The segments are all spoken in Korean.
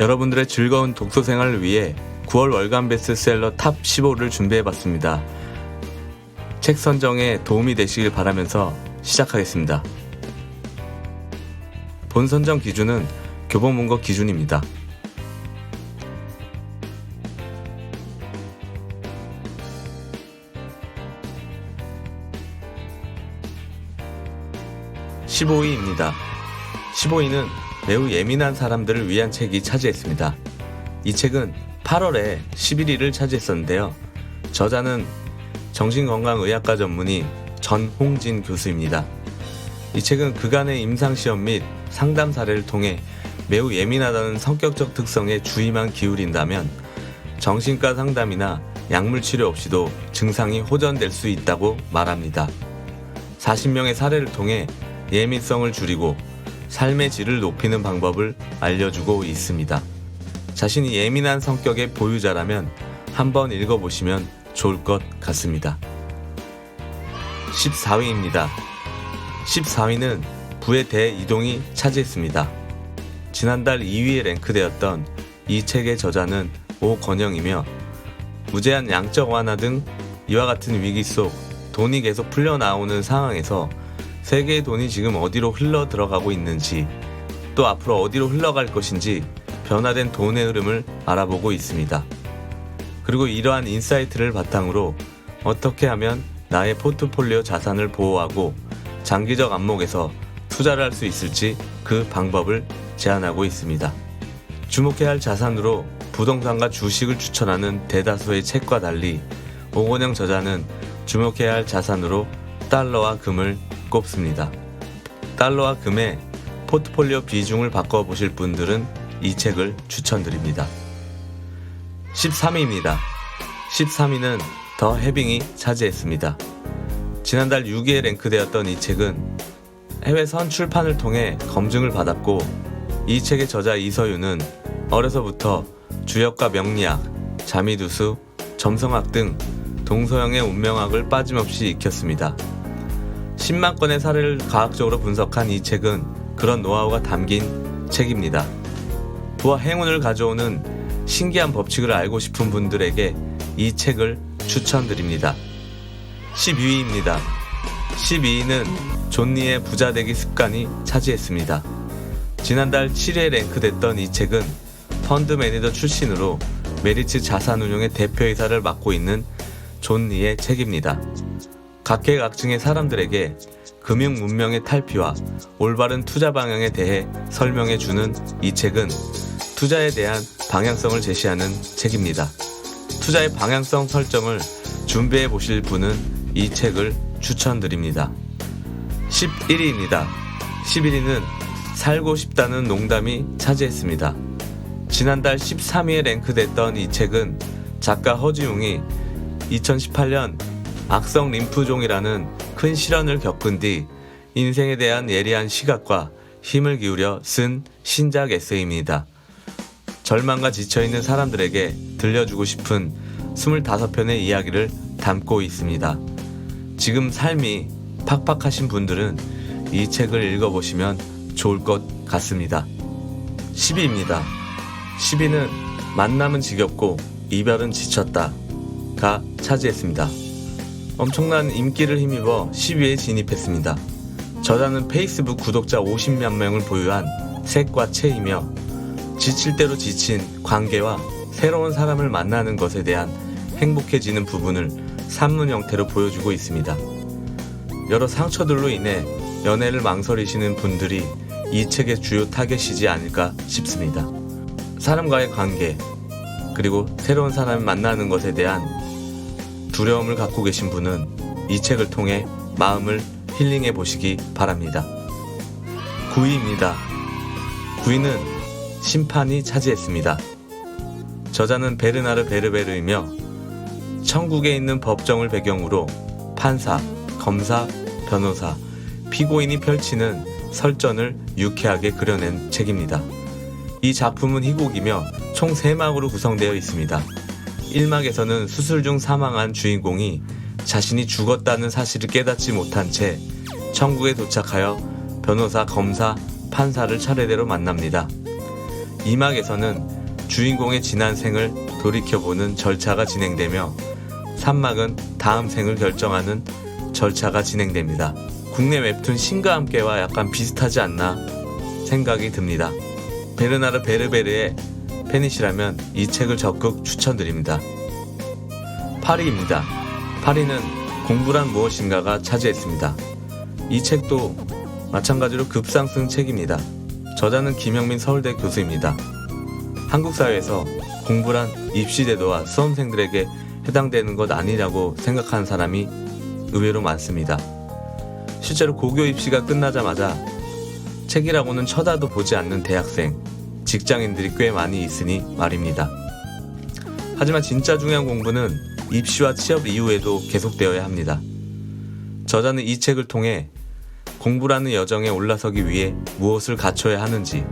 여러분들의 즐거운 독서 생활을 위해 9월 월간 베스트셀러 탑 15를 준비해봤습니다. 책 선정에 도움이 되시길 바라면서 시작하겠습니다. 본 선정 기준은 교보문고 기준입니다. (15위입니다) 15위는 매우 예민한 사람들을 위한 책이 차지했습니다. 이 책은 8월에 11위를 차지했었는데요. 저자는 정신건강의학과 전문의 전홍진 교수입니다. 이 책은 그간의 임상시험 및 상담 사례를 통해 매우 예민하다는 성격적 특성에 주의만 기울인다면 정신과 상담이나 약물 치료 없이도 증상이 호전될 수 있다고 말합니다. 40명의 사례를 통해 예민성을 줄이고 삶의 질을 높이는 방법을 알려주고 있습니다. 자신이 예민한 성격의 보유자라면 한번 읽어보시면 좋을 것 같습니다. 14위입니다. 14위는 부의 대이동이 차지했습니다. 지난달 2위에 랭크되었던 이 책의 저자는 오건영이며 무제한 양적 완화 등 이와 같은 위기 속 돈이 계속 풀려 나오는 상황에서 세계의 돈이 지금 어디로 흘러 들어가고 있는지 또 앞으로 어디로 흘러갈 것인지 변화된 돈의 흐름을 알아보고 있습니다. 그리고 이러한 인사이트를 바탕으로 어떻게 하면 나의 포트폴리오 자산을 보호하고 장기적 안목에서 투자를 할 수 있을지 그 방법을 제안하고 있습니다. 주목해야 할 자산으로 부동산과 주식을 추천하는 대다수의 책과 달리 오건영 저자는 주목해야 할 자산으로 달러와 금을 꼽습니다. 달러와 금의 포트폴리오 비중을 바꿔보실 분들은 이 책을 추천드립니다. 13위입니다. 13위는 더 해빙이 차지했습니다. 지난달 6위에 랭크되었던 이 책은 해외 선 출판을 통해 검증을 받았고 이 책의 저자 이서윤은 어려서부터 주역과 명리학, 자미두수, 점성학 등 동서양의 운명학을 빠짐없이 익혔습니다. 10만 건의 사례를 과학적으로 분석한 이 책은 그런 노하우가 담긴 책입니다. 부와 행운을 가져오는 신기한 법칙을 알고 싶은 분들에게 이 책을 추천드립니다. 12위입니다. 12위는 존니의 부자 되기 습관이 차지했습니다. 지난달 7위에 랭크됐던 이 책은 펀드 매니저 출신으로 메리츠 자산운용의 대표이사를 맡고 있는 존니의 책입니다. 각계각층의 사람들에게 금융 문명의 탈피와 올바른 투자 방향에 대해 설명해 주는 이 책은 투자에 대한 방향성을 제시하는 책입니다. 투자의 방향성 설정을 준비해 보실 분은 이 책을 추천드립니다. 11위입니다. 11위는 살고 싶다는 농담이 차지했습니다. 지난달 13위에 랭크됐던 이 책은 작가 허지웅이 2018년 악성 림프종이라는 큰 실현을 겪은 뒤 인생에 대한 예리한 시각과 힘을 기울여 쓴 신작 에세이입니다. 절망과 지쳐있는 사람들에게 들려주고 싶은 25편의 이야기를 담고 있습니다. 지금 삶이 팍팍하신 분들은 이 책을 읽어보시면 좋을 것 같습니다. 10위입니다. 10위는 만남은 지겹고 이별은 지쳤다. 가 차지했습니다. 엄청난 인기를 힘입어 10위에 진입했습니다. 저자는 페이스북 구독자 50만 명을 보유한 색과 채이며 지칠 대로 지친 관계와 새로운 사람을 만나는 것에 대한 행복해지는 부분을 산문 형태로 보여주고 있습니다. 여러 상처들로 인해 연애를 망설이시는 분들이 이 책의 주요 타겟이지 않을까 싶습니다. 사람과의 관계, 그리고 새로운 사람을 만나는 것에 대한 두려움을 갖고 계신 분은 이 책을 통해 마음을 힐링해 보시기 바랍니다. 9위입니다. 9위는 심판이 차지했습니다. 저자는 베르나르 베르베르이며 천국에 있는 법정을 배경으로 판사, 검사, 변호사, 피고인이 펼치는 설전을 유쾌하게 그려낸 책입니다. 이 작품은 희곡이며 총 3막으로 구성되어 있습니다. 1막에서는 수술 중 사망한 주인공이 자신이 죽었다는 사실을 깨닫지 못한 채 천국에 도착하여 변호사, 검사, 판사를 차례대로 만납니다. 2막에서는 주인공의 지난 생을 돌이켜보는 절차가 진행되며 3막은 다음 생을 결정하는 절차가 진행됩니다. 국내 웹툰 신과 함께와 약간 비슷하지 않나 생각이 듭니다. 베르나르 베르베르의 팬이시라면 이 책을 적극 추천드립니다. 파리입니다. 파리는 공부란 무엇인가가 차지했습니다. 이 책도 마찬가지로 급상승 책입니다. 저자는 김영민 서울대 교수입니다. 한국 사회에서 공부란 입시제도와 수험생들에게 해당되는 것 아니냐고 생각하는 사람이 의외로 많습니다. 실제로 고교 입시가 끝나자마자 책이라고는 쳐다도 보지 않는 대학생, 직장인들이 꽤 많이 있으니 말입니다. 하지만 진짜 중요한 공부는 입시와 취업 이후에도 계속되어야 합니다. 저자는 이 책을 통해 공부라는 여정에 올라서기 위해 무엇을 갖춰야 하는지,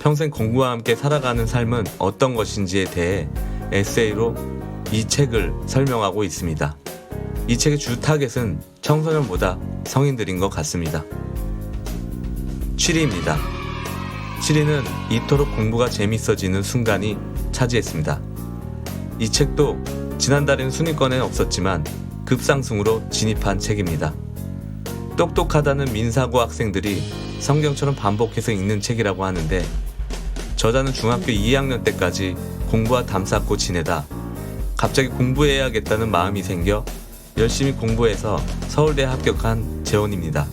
평생 공부와 함께 살아가는 삶은 어떤 것인지에 대해 에세이로 이 책을 설명하고 있습니다. 이 책의 주 타겟은 청소년보다 성인들인 것 같습니다. 7위입니다. 7위는 이토록 공부가 재밌어지는 순간이 차지했습니다. 이 책도 지난달엔 순위권엔 없었지만 급상승으로 진입한 책입니다. 똑똑하다는 민사고 학생들이 성경처럼 반복해서 읽는 책이라고 하는데 저자는 중학교 2학년 때까지 공부와 담쌓고 지내다 갑자기 공부해야겠다는 마음이 생겨 열심히 공부해서 서울대에 합격한 재원입니다.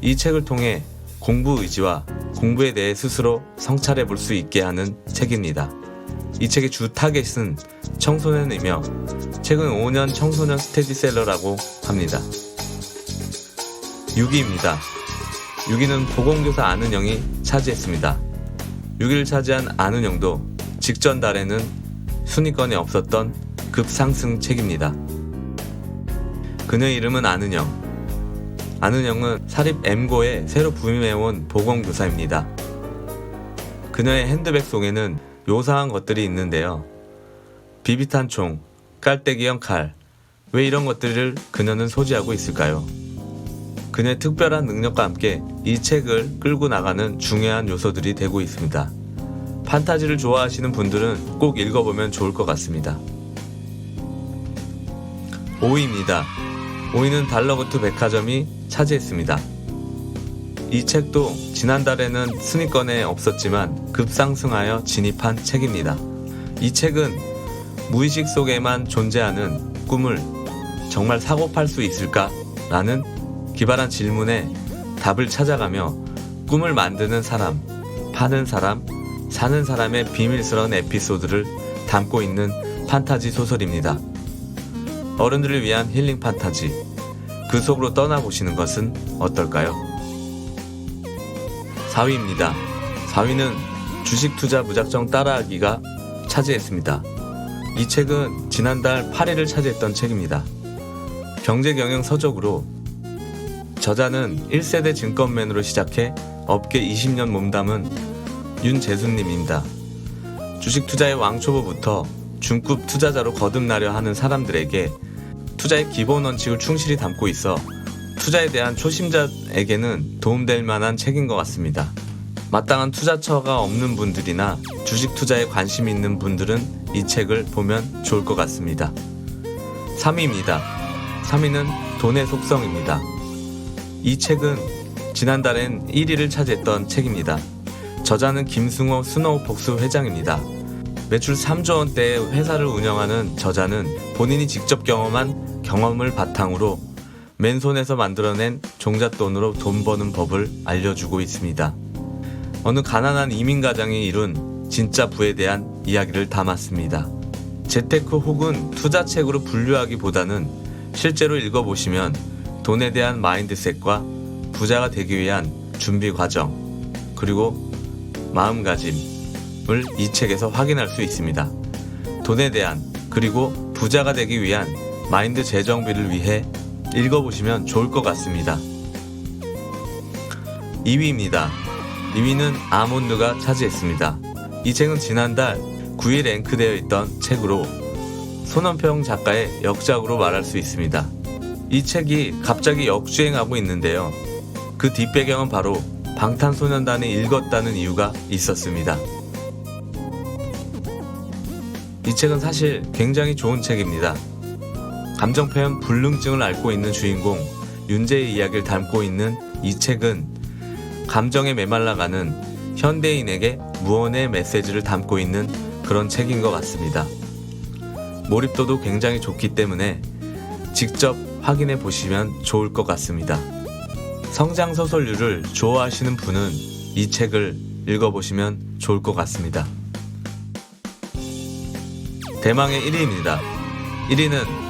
이 책을 통해 공부 의지와 공부에 대해 스스로 성찰해 볼 수 있게 하는 책입니다. 이 책의 주 타겟은 청소년이며 최근 5년 청소년 스테디셀러라고 합니다. 6위입니다. 6위는 보건교사 아는영이 차지했습니다. 6위를 차지한 아는영도 직전 달에는 순위권에 없었던 급상승 책입니다. 그녀의 이름은 아는영. 아는영은 사립 M고에 새로 부임해온 보건교사입니다. 그녀의 핸드백 속에는 요상한 것들이 있는데요. 비비탄 총, 깔때기형 칼. 왜 이런 것들을 그녀는 소지하고 있을까요? 그녀의 특별한 능력과 함께 이 책을 끌고 나가는 중요한 요소들이 되고 있습니다. 판타지를 좋아하시는 분들은 꼭 읽어보면 좋을 것 같습니다. 5위입니다. 5위는 달러구트 백화점이 차지했습니다. 이 책도 지난달에는 순위권에 없었지만 급상승하여 진입한 책입니다. 이 책은 무의식 속에만 존재하는 꿈을 정말 사고 팔 수 있을까? 라는 기발한 질문에 답을 찾아가며 꿈을 만드는 사람, 파는 사람, 사는 사람의 비밀스러운 에피소드를 담고 있는 판타지 소설입니다. 어른들을 위한 힐링 판타지. 그 속으로 떠나보시는 것은 어떨까요? 4위입니다. 4위는 주식 투자 무작정 따라하기가 차지했습니다. 이 책은 지난달 8위를 차지했던 책입니다. 경제 경영 서적으로 저자는 1세대 증권맨으로 시작해 업계 20년 몸담은 윤재수님입니다. 주식 투자의 왕초보부터 중급 투자자로 거듭나려 하는 사람들에게 투자의 기본 원칙을 충실히 담고 있어 투자에 대한 초심자에게는 도움될 만한 책인 것 같습니다. 마땅한 투자처가 없는 분들이나 주식 투자에 관심 있는 분들은 이 책을 보면 좋을 것 같습니다. 3위입니다. 3위는 돈의 속성입니다. 이 책은 지난달엔 1위를 차지했던 책입니다. 저자는 김승호 스노우 복수 회장입니다. 매출 3조 원대의 회사를 운영하는 저자는 본인이 직접 경험한 경험을 바탕으로 맨손에서 만들어낸 종잣돈으로 돈 버는 법을 알려주고 있습니다. 어느 가난한 이민 가장이 이룬 진짜 부에 대한 이야기를 담았습니다. 재테크 혹은 투자책으로 분류하기보다는 실제로 읽어보시면 돈에 대한 마인드셋과 부자가 되기 위한 준비 과정, 그리고 마음가짐을 이 책에서 확인할 수 있습니다. 돈에 대한, 그리고 부자가 되기 위한 마인드 재정비를 위해 읽어보시면 좋을 것 같습니다. 2위입니다. 2위는 아몬드가 차지했습니다. 이 책은 지난달 9위 랭크되어 있던 책으로 손원평 작가의 역작으로 말할 수 있습니다. 이 책이 갑자기 역주행하고 있는데요. 그 뒷배경은 바로 방탄소년단이 읽었다는 이유가 있었습니다. 이 책은 사실 굉장히 좋은 책입니다. 감정 표현 불능증을 앓고 있는 주인공 윤재의 이야기를 담고 있는 이 책은 감정에 메말라가는 현대인에게 무언의 메시지를 담고 있는 그런 책인 것 같습니다. 몰입도도 굉장히 좋기 때문에 직접 확인해 보시면 좋을 것 같습니다. 성장 소설류를 좋아하시는 분은 이 책을 읽어보시면 좋을 것 같습니다. 대망의 1위입니다. 1위는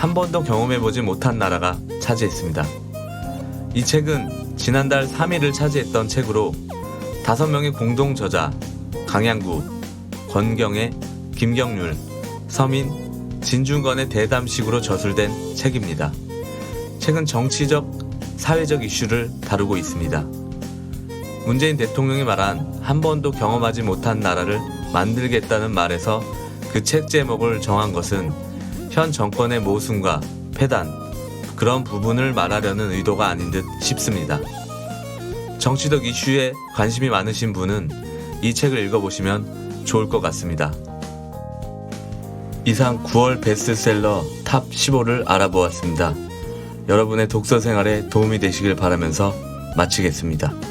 한 번도 경험해보지 못한 나라가 차지했습니다. 이 책은 지난달 3위를 차지했던 책으로 5명의 공동 저자 강양구, 권경애, 김경률, 서민, 진중건의 대담식으로 저술된 책입니다. 책은 정치적, 사회적 이슈를 다루고 있습니다. 문재인 대통령이 말한 한 번도 경험하지 못한 나라를 만들겠다는 말에서 그 책 제목을 정한 것은 현 정권의 모순과 폐단, 그런 부분을 말하려는 의도가 아닌 듯 싶습니다. 정치적 이슈에 관심이 많으신 분은 이 책을 읽어보시면 좋을 것 같습니다. 이상 9월 베스트셀러 탑 15를 알아보았습니다. 여러분의 독서 생활에 도움이 되시길 바라면서 마치겠습니다.